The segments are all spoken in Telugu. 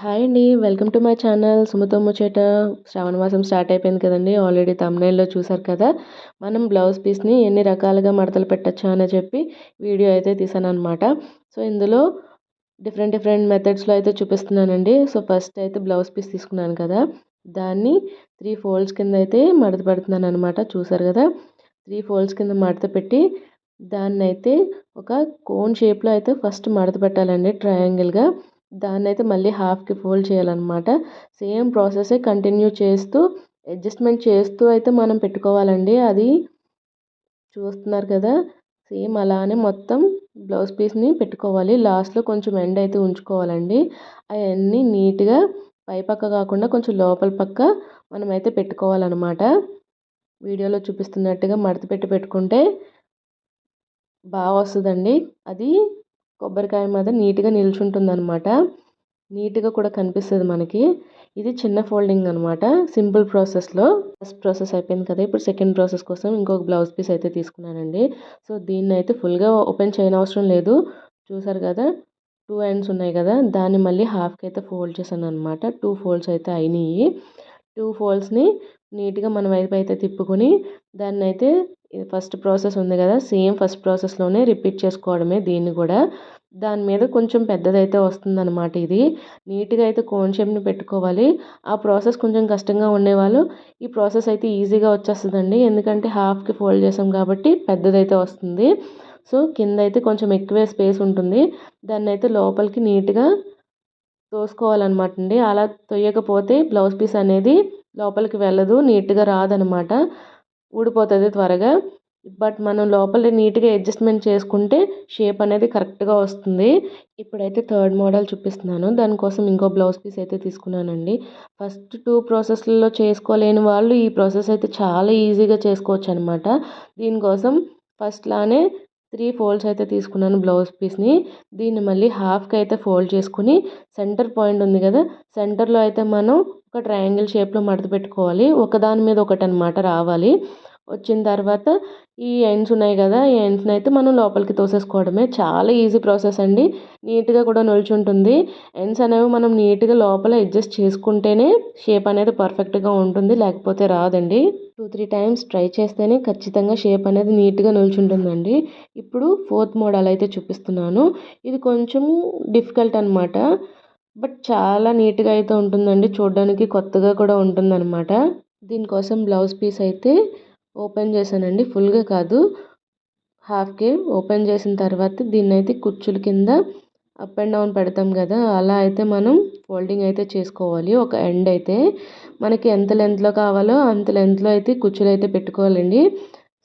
హాయ్ అండి వెల్కమ్ టు మై ఛానల్. సుమతో ముచేట శ్రావణ మాసం స్టార్ట్ అయిపోయింది కదండి ఆల్రెడీ తమ్నైల్లో చూసారు కదా. మనం బ్లౌజ్ పీస్ని ఎన్ని రకాలుగా మడతలు పెట్టచ్చు అని చెప్పి వీడియో అయితే తీసాను అనమాట సో ఇందులో డిఫరెంట్ డిఫరెంట్ మెథడ్స్లో అయితే చూపిస్తున్నానండి. సో ఫస్ట్ అయితే బ్లౌజ్ పీస్ తీసుకున్నాను కదా. దాన్ని త్రీ ఫోల్డ్స్ కింద అయితే మడత పెడుతున్నాను అనమాట చూసారు కదా. త్రీ ఫోల్డ్స్ కింద మడత పెట్టి దాన్ని అయితే ఒక కోన్ షేప్లో అయితే ఫస్ట్ మడత పెట్టాలండి ట్రయాంగిల్గా దాన్ని అయితే మళ్ళీ హాఫ్కి ఫోల్డ్ చేయాలన్నమాట. సేమ్ ప్రాసెస్ కంటిన్యూ చేస్తూ అడ్జస్ట్మెంట్ చేస్తూ అయితే మనం పెట్టుకోవాలండి. అది చూస్తున్నారు కదా సేమ్ అలానే మొత్తం బ్లౌజ్ పీస్ని పెట్టుకోవాలి. లాస్ట్లో కొంచెం ఎండ్ అయితే ఉంచుకోవాలండి. అవన్నీ నీట్గా పైపక్క కాకుండా కొంచెం లోపల పక్క మనమైతే పెట్టుకోవాలన్నమాట. వీడియోలో చూపిస్తున్నట్టుగా మడత పెట్టి పెట్టుకుంటే బాగా వస్తుందండి. అది కొబ్బరికాయ మీద నీట్గా నిల్చుంటుంది అనమాట నీట్గా కూడా కనిపిస్తుంది మనకి. ఇది చిన్న ఫోల్డింగ్ అనమాట సింపుల్ ప్రాసెస్లో ఫస్ట్ ప్రాసెస్ అయిపోయింది కదా. ఇప్పుడు సెకండ్ ప్రాసెస్ కోసం ఇంకొక బ్లౌజ్ పీస్ అయితే తీసుకున్నానండి. సో దీన్ని అయితే ఫుల్గా ఓపెన్ చేయనవసరం లేదు. చూసారు కదా? టూ ఎండ్స్ ఉన్నాయి కదా. దాన్ని మళ్ళీ హాఫ్కి అయితే ఫోల్డ్ చేశాను అనమాట టూ ఫోల్డ్స్ అయితే అయినాయి. టూ ఫోల్స్ని నీట్గా మన వైపు అయితే తిప్పుకొని దాన్ని అయితే ఫస్ట్ ప్రాసెస్ ఉంది కదా సేమ్ ఫస్ట్ ప్రాసెస్లోనే రిపీట్ చేసుకోవడమే దీన్ని కూడా. దాని మీద కొంచెం పెద్దదైతే వస్తుందన్నమాట ఇది. నీట్గా అయితే కోన్ షేప్ని పెట్టుకోవాలి. ఆ ప్రాసెస్ కొంచెం కష్టంగా ఉండేవాళ్ళు. ఈ ప్రాసెస్ అయితే ఈజీగా వచ్చేస్తుందండి. ఎందుకంటే హాఫ్కి ఫోల్డ్ చేసాం కాబట్టి పెద్దదైతే వస్తుంది. సో కింద అయితే కొంచెం ఎక్కువే స్పేస్ ఉంటుంది. దాన్ని అయితే లోపలికి నీట్గా తోసుకోవాలన్నమాట అండి అలా తొయ్యకపోతే బ్లౌజ్ పీస్ అనేది లోపలికి వెళ్ళదు నీట్గా రాదనమాట ఊడిపోతుంది త్వరగా. బట్ మనం లోపల నీట్గా అడ్జస్ట్మెంట్ చేసుకుంటే షేప్ అనేది కరెక్ట్గా వస్తుంది. ఇప్పుడైతే థర్డ్ మోడల్ చూపిస్తున్నాను. దానికోసం ఇంకో బ్లౌజ్ పీస్ అయితే తీసుకున్నానండి. ఫస్ట్ టూ ప్రాసెస్లలో చేసుకోలేని వాళ్ళు ఈ ప్రాసెస్ అయితే చాలా ఈజీగా చేసుకోవచ్చు అనమాట దీనికోసం ఫస్ట్ లానే త్రీ ఫోల్డ్స్ అయితే తీసుకున్నాను బ్లౌజ్ పీస్ని. దీన్ని మళ్ళీ హాఫ్కి అయితే ఫోల్డ్ చేసుకుని సెంటర్ పాయింట్ ఉంది కదా సెంటర్లో అయితే మనం ఒక ట్రయాంగిల్ షేప్లో మడత పెట్టుకోవాలి. ఒకదాని మీద ఒకటి అనమాట రావాలి. వచ్చిన తర్వాత ఈ ఎండ్స్ ఉన్నాయి కదా ఈ ఎండ్స్ని అయితే మనం లోపలికి తోసేసుకోవడమే. చాలా ఈజీ ప్రాసెస్ అండి. నీట్గా కూడా నిల్చుంటుంది. ఎండ్స్ అనేవి మనం నీట్గా లోపల అడ్జస్ట్ చేసుకుంటేనే షేప్ అనేది పర్ఫెక్ట్గా ఉంటుంది లేకపోతే రాదండి. టూ త్రీ టైమ్స్ ట్రై చేస్తేనే ఖచ్చితంగా షేప్ అనేది నీట్గా నిల్చుంటుందండి. ఇప్పుడు ఫోర్త్ మోడల్ అయితే చూపిస్తున్నాను. ఇది కొంచెం డిఫికల్ట్ అనమాట బట్ చాలా నీట్గా అయితే ఉంటుందండి. చూడడానికి కొత్తగా కూడా ఉంటుందన్నమాట. దీనికోసం బ్లౌజ్ పీస్ అయితే ఓపెన్ చేశానండి. ఫుల్గా కాదు. హాఫ్కే ఓపెన్ చేసిన తర్వాత దీన్ని అయితే కుచ్చుల కింద అప్ అండ్ డౌన్ పెడతాం కదా! అలా అయితే మనం ఫోల్డింగ్ అయితే చేసుకోవాలి. ఒక ఎండ్ అయితే మనకి ఎంత లెంత్లో కావాలో అంత లెంత్లో అయితే కుచ్చులు అయితే పెట్టుకోవాలండి.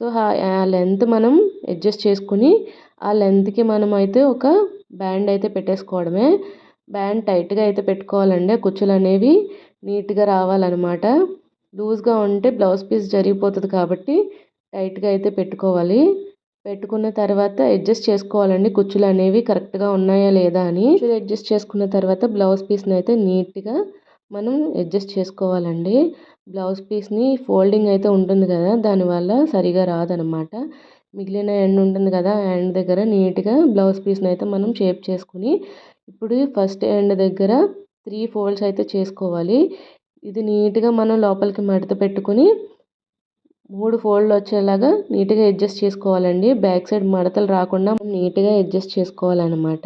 సో ఆ లెంత్ మనం అడ్జస్ట్ చేసుకుని ఆ లెంత్కి మనం అయితే ఒక బ్యాండ్ అయితే పెట్టేసుకోవడమే. బ్యాండ్ టైట్గా అయితే పెట్టుకోవాలండి. కుచ్చులు అనేవి నీట్గా రావాలన్నమాట. లూజ్గా ఉంటే బ్లౌజ్ పీస్ జరిగిపోతుంది కాబట్టి టైట్గా అయితే పెట్టుకోవాలి. పెట్టుకున్న తర్వాత అడ్జస్ట్ చేసుకోవాలండి. కుచ్చులు అనేవి కరెక్ట్గా ఉన్నాయా లేదా అని. కుచ్చులు అడ్జస్ట్ చేసుకున్న తర్వాత బ్లౌజ్ పీస్ని అయితే నీట్గా మనం అడ్జస్ట్ చేసుకోవాలండి. బ్లౌజ్ పీస్ని ఫోల్డింగ్ అయితే ఉంటుంది కదా దానివల్ల సరిగా రాదనమాట. మిగిలిన ఎండ్ ఉంటుంది కదా ఆ ఎండ్ దగ్గర నీట్గా బ్లౌజ్ పీస్ని అయితే మనం షేప్ చేసుకుని ఇప్పుడు ఫస్ట్ ఎండ్ దగ్గర త్రీ ఫోల్డ్స్ అయితే చేసుకోవాలి. ఇది నీట్గా మనం లోపలికి మడత పెట్టుకుని మూడు ఫోల్డ్లు వచ్చేలాగా నీట్గా అడ్జస్ట్ చేసుకోవాలండి. బ్యాక్ సైడ్ మడతలు రాకుండా నీట్గా అడ్జస్ట్ చేసుకోవాలన్నమాట.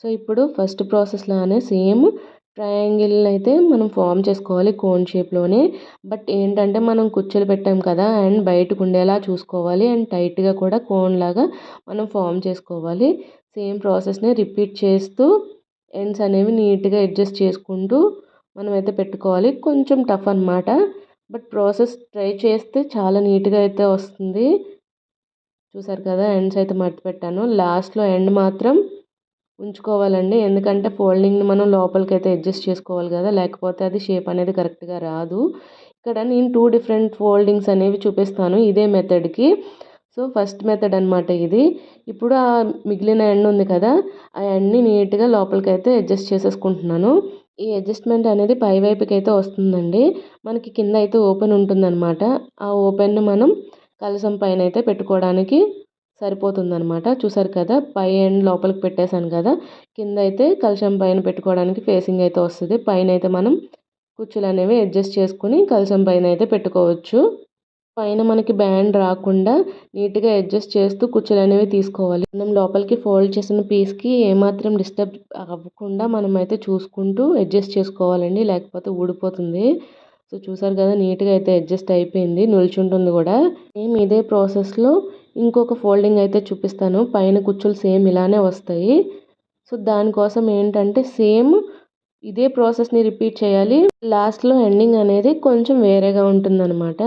సో ఇప్పుడు ఫస్ట్ ప్రాసెస్లోనే సేమ్ ట్రయాంగిల్ అయితే మనం ఫామ్ చేసుకోవాలి కోన్ షేప్లోనే. బట్ ఏంటంటే మనం కుచ్చులు పెట్టాం కదా అండ్ బయటకు ఉండేలా చూసుకోవాలి అండ్ టైట్గా కూడా కోన్ లాగా మనం ఫామ్ చేసుకోవాలి. సేమ్ ప్రాసెస్ని రిపీట్ చేస్తూ ఎండ్స్ అనేవి నీట్గా అడ్జస్ట్ చేసుకుంటూ మనమైతే పెట్టుకోవాలి. కొంచెం టఫ్ అనమాట బట్ ప్రాసెస్ ట్రై చేస్తే చాలా నీట్గా అయితే వస్తుంది. చూసారు కదా ఎండ్స్ అయితే మట్టి పెట్టాను. లాస్ట్లో ఎండ్ మాత్రం ఉంచుకోవాలండి. ఎందుకంటే ఫోల్డింగ్ని మనం లోపలికి అయితే అడ్జస్ట్ చేసుకోవాలి కదా. లేకపోతే అది షేప్ అనేది కరెక్ట్గా రాదు. ఇక్కడ నేను టూ డిఫరెంట్ ఫోల్డింగ్స్ అనేవి చూపిస్తాను ఇదే మెథడ్కి సో ఫస్ట్ మెథడ్ అనమాట ఇది. ఇప్పుడు ఆ మిగిలిన ఎండ్ ఉంది కదా ఆ ఎండ్ని నీట్గా లోపలికి అయితే అడ్జస్ట్ చేసేసుకుంటున్నాను. ఈ అడ్జస్ట్మెంట్ అనేది పై వైపుకి అయితే వస్తుందండి. మనకి కింద అయితే ఓపెన్ ఉంటుందన్నమాట. ఆ ఓపెన్ మనం కలసం పైన అయితే పెట్టుకోవడానికి సరిపోతుందనమాట చూసారు కదా పై ఎండ్ లోపలికి పెట్టేశాను కదా. కింద అయితే కలశం పైన పెట్టుకోవడానికి ఫేసింగ్ అయితే వస్తుంది. పైన అయితే మనం కుచ్చులు అనేవి అడ్జస్ట్ చేసుకుని కలశం పైన అయితే పెట్టుకోవచ్చు. పైన మనకి బ్యాండ్ రాకుండా నీట్గా అడ్జస్ట్ చేస్తూ కుచ్చులు అనేవి తీసుకోవాలి. మనం లోపలికి ఫోల్డ్ చేసిన పీస్కి ఏమాత్రం డిస్టర్బ్ అవ్వకుండా మనమైతే చూసుకుంటూ అడ్జస్ట్ చేసుకోవాలండి. లేకపోతే ఊడిపోతుంది. సో చూసారు కదా నీట్గా అయితే అడ్జస్ట్ అయిపోయింది. నిల్చుంటుంది కూడా. సేమ్ ఇదే ప్రాసెస్లో ఇంకొక ఫోల్డింగ్ అయితే చూపిస్తాను. పైన కుచ్చులు సేమ్ ఇలానే వస్తాయి. సో దానికోసం ఏంటంటే సేమ్ ఇదే ప్రాసెస్ని రిపీట్ చేయాలి. లాస్ట్లో ఎండింగ్ అనేది కొంచెం వేరేగా ఉంటుందన్నమాట.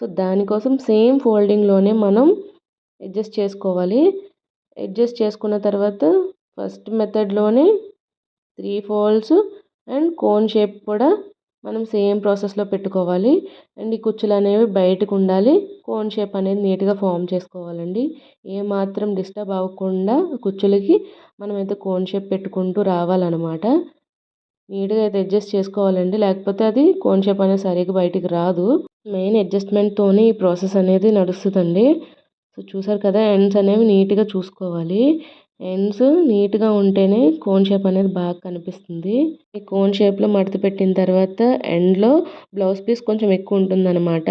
సో దానికోసం సేమ్ ఫోల్డింగ్లోనే మనం అడ్జస్ట్ చేసుకోవాలి. అడ్జస్ట్ చేసుకున్న తర్వాత first మెథడ్లోనే three folds and cone shape కూడా మనం సేమ్ ప్రాసెస్లో పెట్టుకోవాలి. అండ్ ఈ కుచ్చులు అనేవి బయటకు ఉండాలి. కోన్ షేప్ అనేది నీట్గా ఫామ్ చేసుకోవాలండి. ఏమాత్రం డిస్టర్బ్ అవ్వకుండా కుచ్చులకి మనమైతే కోన్ షేప్ పెట్టుకుంటూ రావాలన్నమాట. నీట్గా అయితే అడ్జస్ట్ చేసుకోవాలండి. లేకపోతే అది కోన్ షేప్ అనేది సరిగ్గా బయటికి రాదు. మెయిన్ అడ్జస్ట్మెంట్తోనే ఈ ప్రాసెస్ అనేది నడుస్తుందండి. సో చూసారు కదా ఎండ్స్ అనేవి నీట్గా చూసుకోవాలి. ఎండ్స్ నీట్గా ఉంటేనే కోన్ షేప్ అనేది బాగా కనిపిస్తుంది. ఈ కోన్ షేప్లో మడత పెట్టిన తర్వాత ఎండ్లో బ్లౌజ్ పీస్ కొంచెం ఎక్కువ ఉంటుందన్నమాట.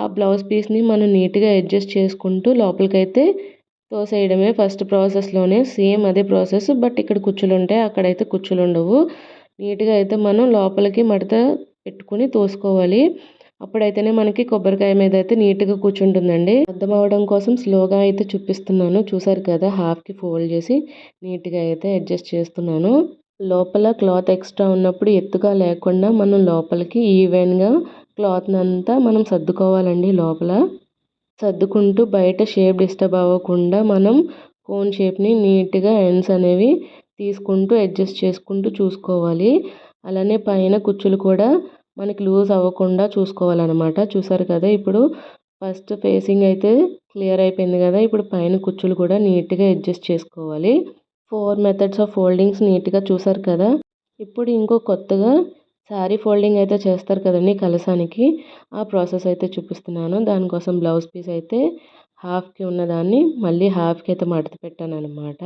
ఆ బ్లౌజ్ పీస్ని మనం నీట్గా అడ్జస్ట్ చేసుకుంటూ లోపలికైతే తోసేయడమే ఫస్ట్ ప్రాసెస్లోనే. సేమ్ అదే ప్రాసెస్ బట్ ఇక్కడ కుచ్చులు ఉంటాయి అక్కడైతే కుచ్చులు ఉండవు నీట్గా అయితే మనం లోపలికి మడత పెట్టుకుని తోసుకోవాలి. అప్పుడైతేనే మనకి కొబ్బరికాయ మీద అయితే నీట్గా కూర్చుంటుందండి. అర్థం అవడం కోసం స్లోగా అయితే చూపిస్తున్నాను. చూసారు కదా హాఫ్కి ఫోల్డ్ చేసి నీట్గా అయితే అడ్జస్ట్ చేస్తున్నాను. లోపల క్లాత్ ఎక్స్ట్రా ఉన్నప్పుడు ఎత్తుగా లేకుండా మనం లోపలికి ఈవెన్గా క్లాత్ని అంతా మనం సర్దుకోవాలండి లోపల. సర్దుకుంటూ బయట షేప్ డిస్టర్బ్ అవ్వకుండా మనం కోన్ షేప్ని నీట్గా ఎండ్స్ అనేవి తీసుకుంటూ అడ్జస్ట్ చేసుకుంటూ చూసుకోవాలి. అలానే పైన కుచ్చులు కూడా మనకి లూజ్ అవ్వకుండా చూసుకోవాలన్నమాట. చూసారు కదా ఇప్పుడు ఫస్ట్ ఫేసింగ్ అయితే క్లియర్ అయిపోయింది కదా ఇప్పుడు పైన కుచ్చులు కూడా నీట్గా అడ్జస్ట్ చేసుకోవాలి. ఫోర్ మెథడ్స్ ఆఫ్ ఫోల్డింగ్స్ నీట్గా చూసారు కదా ఇప్పుడు ఇంకో కొత్తగా శారీ ఫోల్డింగ్ అయితే చేస్తారు కదండి కలసానికి. ఆ ప్రాసెస్ అయితే చూపిస్తున్నాను. దానికోసం బ్లౌజ్ పీస్ అయితే హాఫ్కి ఉన్నదాన్ని మళ్ళీ హాఫ్కి అయితే మడత పెట్టాను అనమాట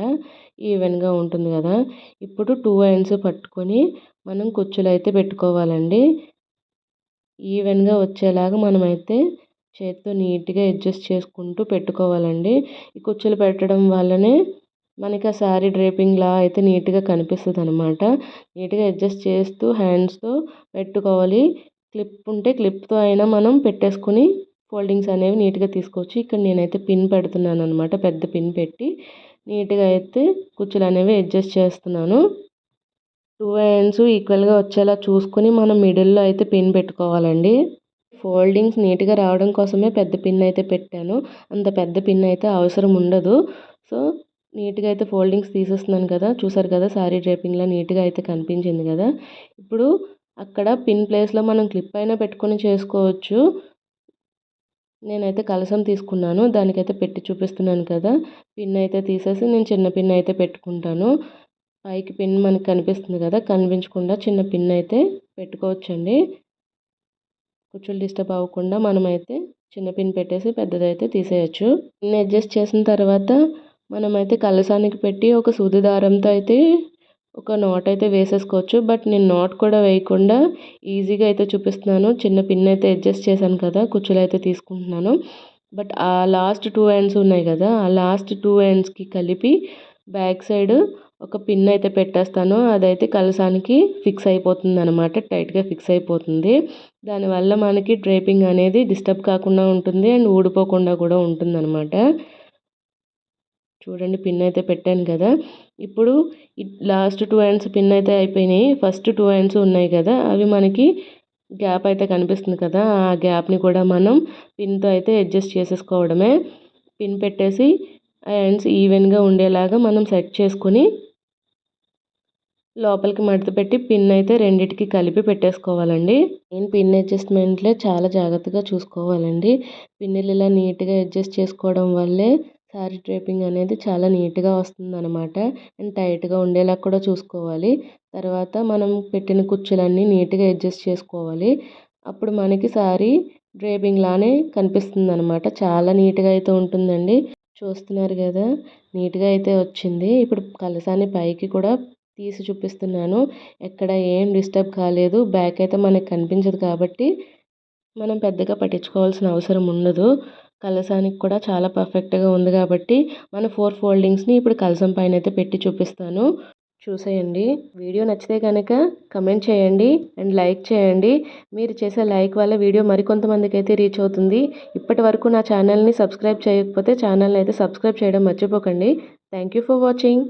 ఈవెన్గా ఉంటుంది కదా! ఇప్పుడు టూ ఎండ్స్ పట్టుకొని మనం కుచ్చులు అయితే పెట్టుకోవాలండి. ఈవెన్గా వచ్చేలాగా మనమైతే చేత్తో నీట్గా అడ్జస్ట్ చేసుకుంటూ పెట్టుకోవాలండి. ఈ కుచ్చులు పెట్టడం వల్లనే మనకి ఆ శారీ డ్రేపింగ్లా అయితే నీట్గా కనిపిస్తుంది అనమాట నీట్గా అడ్జస్ట్ చేస్తూ హ్యాండ్స్తో పెట్టుకోవాలి. క్లిప్ ఉంటే క్లిప్తో అయినా మనం పెట్టేసుకుని ఫోల్డింగ్స్ అనేవి నీట్గా తీసుకోవచ్చు. ఇక్కడ నేనైతే పిన్ పెడుతున్నాను అనమాట పెద్ద పిన్ పెట్టి నీట్గా అయితే కుచ్చులు అనేవి అడ్జస్ట్ చేస్తున్నాను. టూ హ్యాండ్స్ ఈక్వల్గా వచ్చేలా చూసుకుని మనం మిడిల్లో అయితే పిన్ పెట్టుకోవాలండి. ఫోల్డింగ్స్ నీట్గా రావడం కోసమే పెద్ద పిన్ అయితే పెట్టాను. అంత పెద్ద పిన్ అయితే అవసరం ఉండదు. సో నీట్గా అయితే ఫోల్డింగ్స్ తీసేస్తున్నాను కదా. చూసారు కదా శారీ డ్రేపింగ్లో నీట్గా అయితే కనిపించింది కదా. ఇప్పుడు అక్కడ పిన్ ప్లేస్లో మనం క్లిప్ అయినా పెట్టుకొని చేసుకోవచ్చు. నేనైతే కలసం తీసుకున్నాను. దానికైతే పెట్టి చూపిస్తున్నాను కదా. పిన్ అయితే తీసేసి నేను చిన్న పిన్ అయితే పెట్టుకుంటాను. పైకి పిన్ మనకి కనిపిస్తుంది కదా. కనిపించకుండా చిన్న పిన్ అయితే పెట్టుకోవచ్చండి. కుచ్చులు డిస్టర్బ్ అవ్వకుండా మనమైతే చిన్న పిన్ పెట్టేసి పెద్దదైతే తీసేయచ్చు. పిన్ అడ్జస్ట్ చేసిన తర్వాత మనమైతే కలసానికి పెట్టి ఒక సూది దారంతో అయితే ఒక నాట్ అయితే వేసేసుకోవచ్చు. బట్ నేను నాట్ కూడా వేయకుండా ఈజీగా అయితే చూపిస్తున్నాను. చిన్న పిన్ అయితే అడ్జస్ట్ చేశాను కదా కుచ్చులు అయితే తీసుకుంటున్నాను. బట్ ఆ లాస్ట్ టూ ఎండ్స్ ఉన్నాయి కదా ఆ లాస్ట్ టూ ఎండ్స్కి కలిపి బ్యాక్ సైడ్ ఒక పిన్ అయితే పెట్టేస్తాను. అదైతే కలసానికి ఫిక్స్ అయిపోతుంది అనమాట టైట్గా ఫిక్స్ అయిపోతుంది. దానివల్ల మనకి డ్రేపింగ్ అనేది డిస్టర్బ్ కాకుండా ఉంటుంది అండ్ ఊడిపోకుండా కూడా ఉంటుంది అనమాట చూడండి పిన్ అయితే పెట్టాను కదా. ఇప్పుడు లాస్ట్ టూ హ్యాండ్స్ పిన్ అయితే అయిపోయినాయి. ఫస్ట్ టూ హ్యాండ్స్ ఉన్నాయి కదా అవి మనకి గ్యాప్ అయితే కనిపిస్తుంది కదా. ఆ గ్యాప్ని కూడా మనం పిన్తో అయితే అడ్జస్ట్ చేసేసుకోవడమే. పిన్ పెట్టేసి హ్యాండ్స్ ఈవెన్గా ఉండేలాగా మనం సెట్ చేసుకొని లోపలికి మడత పెట్టి పిన్ అయితే రెండిటికి కలిపి పెట్టేసుకోవాలండి. నేను పిన్ అడ్జస్ట్మెంట్లే చాలా జాగ్రత్తగా చూసుకోవాలండి. పిన్నులు ఇలా నీట్గా అడ్జస్ట్ చేసుకోవడం వల్లే శారీ డ్రేపింగ్ అనేది చాలా నీట్గా వస్తుందనమాట అండ్ టైట్గా ఉండేలా కూడా చూసుకోవాలి. తర్వాత మనం పెట్టిన కుచ్చులన్నీ నీట్గా అడ్జస్ట్ చేసుకోవాలి. అప్పుడు మనకి శారీ డ్రేపింగ్ లానే కనిపిస్తుంది అనమాట చాలా నీట్గా అయితే ఉంటుందండి. చూస్తున్నారు కదా నీట్గా అయితే వచ్చింది. ఇప్పుడు కలసాన్ని పైకి కూడా తీసి చూపిస్తున్నాను. ఎక్కడ ఏం డిస్టర్బ్ కాలేదు. బ్యాక్ అయితే మనకి కనిపించదు కాబట్టి మనం పెద్దగా పట్టించుకోవాల్సిన అవసరం ఉండదు. కలసానికి కూడా చాలా పర్ఫెక్ట్గా ఉంది కాబట్టి మన ఫోర్ ఫోల్డింగ్స్ని ఇప్పుడు కలసం పైన అయితే పెట్టి చూపిస్తాను. చూసేయండి. వీడియో నచ్చితే కనుక కమెంట్ చేయండి అండ్ లైక్ చేయండి. మీరు చేసే లైక్ వల్ల వీడియో మరికొంతమందికి అయితే రీచ్ అవుతుంది. ఇప్పటి వరకు నా ఛానల్ని సబ్స్క్రైబ్ చేయకపోతే ఛానల్ని అయితే సబ్స్క్రైబ్ చేయడం మర్చిపోకండి. Thank you for watching.